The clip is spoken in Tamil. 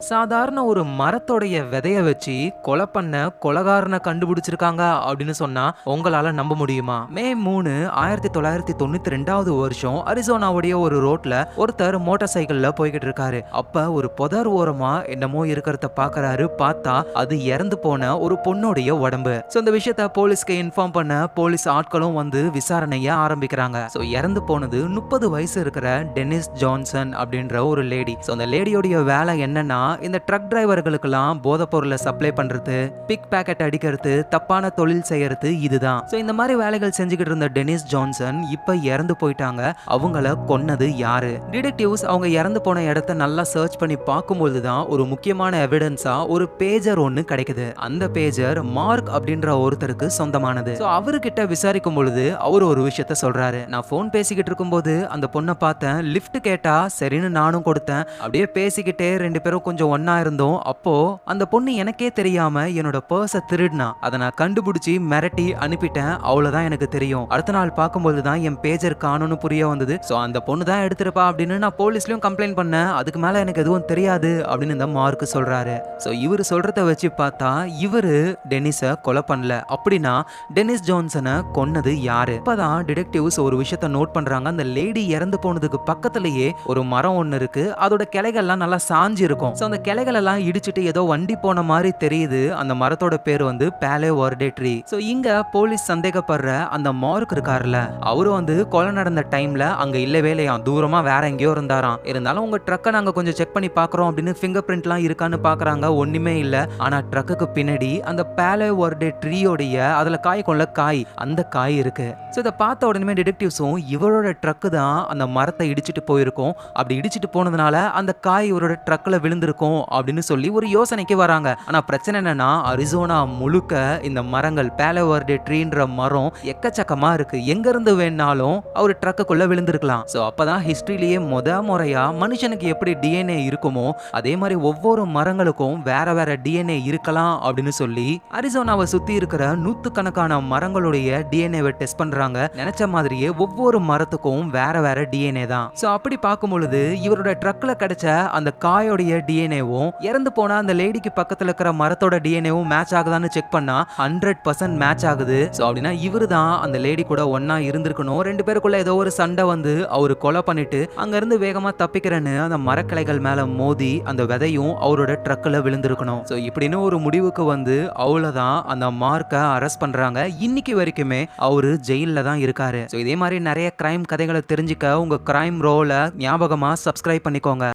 சாதாரண ஒரு மரத்தோடைய விதைய வச்சு கொலை பண்ண கொலகாரனை கண்டுபிடிச்சிருக்காங்க அப்படின்னு சொன்னா உங்களால நம்ப முடியுமா? மே மூணு ஆயிரத்தி தொள்ளாயிரத்தி தொண்ணூத்தி ரெண்டாவது வருஷம் அரிசோனாவுடைய ஒரு ரோட்ல ஒருத்தர் மோட்டார் சைக்கிள்ல போய்கிட்டு இருக்காரு. அப்ப ஒரு புதர் ஓரமா என்னமோ இருக்கிறத பாக்குறாரு. பார்த்தா அது இறந்து போன ஒரு பொண்ணுடைய உடம்பு. சோ இந்த விஷயத்த போலீஸ்க்கு இன்ஃபார்ம் பண்ண போலீஸ் ஆட்களும் வந்து விசாரணைய ஆரம்பிக்கிறாங்க. சோ இறந்து போனது முப்பது வயசு இருக்கிற டெனிஸ் ஜான்சன் அப்படின்ற ஒரு லேடி சோ அந்த லேடியோடைய வேலை என்னன்னா இந்த ட்ரக் டிரைவர்களுக்கெல்லாம் போதைப் பொருளை சப்ளை பண்றது பிக் பேக்கெட் அடிக்கிறது தப்பான தொழில் செய்யறது இதுதான். ஸோ இந்த மாதிரி வேலைகள் செஞ்சுக்கிட்டு இருந்த டெனிஸ் ஜான்சன் இப்ப இறந்து போயிட்டாங்க. அவங்கள கொன்னது யாரு? டிடெக்டிவ்ஸ் அவங்க இறந்து போன இடத்த நல்லா சர்ச் பண்ணி பார்க்கும்போது தான் ஒரு முக்கியமான எவிடன்ஸா ஒரு பேஜர் ஒன்னு கிடைக்குது. அந்த பேஜர் மார்க் அப்படின்ற ஒருத்தருக்கு சொந்தமானது. ஸோ அவர்கிட்ட விசாரிக்கும் பொழுது அவர் ஒரு விஷயத்த சொல்றாரு. நான் ஃபோன் பேசிக்கிட்டு இருக்கும்போது அந்த பொண்ணை பார்த்தேன். லிஃப்ட் கேட்டா சரின்னு நானும் கொடுத்தேன். அப்படியே பேசிக்கிட்டே ரெண்டு பேரும் கொஞ்சம் கொஞ்சம் ஒன்றா இருந்தோம். அப்போ அந்த பொண்ணு எனக்கே தெரியாம என்னோட பர்ஸை திருடினா அதை நான் கண்டுபிடிச்சி மிரட்டி அனுப்பிட்டேன். அவ்வளவுதான் எனக்கு தெரியும். அடுத்த நாள் பார்க்கும்போது தான் என் பேஜர் காணும்னு புரிய வந்தது. ஸோ அந்த பொண்ணு தான் எடுத்திருப்பா அப்படின்னு நான் போலீஸ்லயும் கம்ப்ளைண்ட் பண்ணேன். அதுக்கு மேல எனக்கு எதுவும் தெரியாது அப்படின்னு இந்த மார்க் சொல்றாரு. ஸோ இவர் சொல்றத வச்சு பார்த்தா இவரு டெனிஸை கொலை பண்ணல. அப்படின்னா டெனிஸ் ஜான்சனை கொன்னது யாரு? இப்பதான் டிடெக்டிவ்ஸ் ஒரு விஷயத்த நோட் பண்றாங்க. அந்த லேடி இறந்து போனதுக்கு பக்கத்திலேயே ஒரு மரம் ஒன்று இருக்கு. அதோட கிளைகள்லாம் நல்லா சாஞ்சு இருக்கும் ஸோ அந்த கிளைகளெல்லாம் இடிச்சிட்டு ஏதோ வண்டி போன மாதிரி தெரியுது. அந்த மரத்தோட பேர் வந்து பேலே வர்டே ட்ரீ ஸோ இங்க போலீஸ் சந்தேகப்படுற அந்த மார்க் இருக்கார்ல அவரு வந்து கொலை நடந்த டைம்ல அங்க இல்லவே இல்லையா தூரமா வேற எங்கேயோ இருந்தாராம். இருந்தாலும் உங்க ட்ரக்கை நாங்க கொஞ்சம் செக் பண்ணி பாக்குறோம் அப்படின்னு ஃபிங்கர் பிரிண்ட்லாம் இருக்கான்னு பாக்குறாங்க ஒண்ணுமே இல்ல. ஆனா ட்ரக்குக்கு பின்னாடி அந்த பேலே வர்டே ட்ரீயோடைய அதுல காய் கொள்ள காய் அந்த காய் இருக்கு. ஸோ இதை பார்த்த உடனே டிடெக்டிவ்ஸும் இவரோட ட்ரக்கு தான் அந்த மரத்தை இடிச்சிட்டு போயிருக்கும். அப்படி இடிச்சிட்டு போனதுனால அந்த காய் இவரோட ட்ரக்கில் விழுந்திருக்கும். இருக்கும் அப்படின்னு சொல்லி ஒரு யோசனைக்கு வராங்க. ஆனா பிரச்சனை என்னன்னா அரிசோனா முழுக்க இந்த மரங்கள் பேலவர்டே ட்ரீன்ற மரம் எக்கச்சக்கமா இருக்கு. எங்க இருந்து வேணாலும் அவர் ட்ரக்குக்குள்ள விழுந்திருக்கலாம். ஸோ அப்பதான் ஹிஸ்டரியிலேயே முத முறையா மனுஷனுக்கு எப்படி டிஎன்ஏ இருக்குமோ அதே மாதிரி ஒவ்வொரு மரங்களுக்கும் வேற வேற டிஎன்ஏ இருக்கலாம் அப்படின்னு சொல்லி அரிசோனாவை சுத்தி இருக்கிற நூத்துக்கணக்கான மரங்களுடைய டிஎன்ஏவை டெஸ்ட் பண்றாங்க. நினைச்ச மாதிரியே ஒவ்வொரு மரத்துக்கும் வேற வேற டிஎன்ஏ தான். ஸோ அப்படி பார்க்கும் பொழுது இவரோட ட்ரக்ல கிடைச்ச அந்த காயோடைய டிஎன்ஏவும் இறந்து போன அந்த லேடிக்கு பக்கத்துல இருக்கிற மரத்தோட டிஎன்ஏவும் மேட்ச் ஆகுதான்னு செக் பண்ணா ஹண்ட்ரட் பர்சன்ட் மேட்ச் ஆகுது. ஸோ அப்படின்னா இவரு தான் அந்த லேடி கூட ஒன்னா இருந்திருக்கணும். ரெண்டு பேருக்குள்ள ஏதோ ஒரு சண்டை வந்து அவரு கொலை பண்ணிட்டு அங்க இருந்து வேகமா தப்பிக்கிறேன்னு அந்த மரக்கிளைகள் மேல மோதி அந்த விதையும் அவரோட ட்ரக்ல விழுந்திருக்கணும். ஸோ இப்படின்னு ஒரு முடிவுக்கு வந்து அவ்வளவுதான் அந்த மார்க்கை அரெஸ்ட் பண்றாங்க. இன்னைக்கு வரைக்குமே அவரு ஜெயில்ல தான் இருக்காரு. ஸோ இதே மாதிரி நிறைய கிரைம் கதைகளை தெரிஞ்சுக்க உங்க கிரைம் ரோல ஞாபகமா சப்ஸ்கிரைப் பண்ணிக்கோங்க.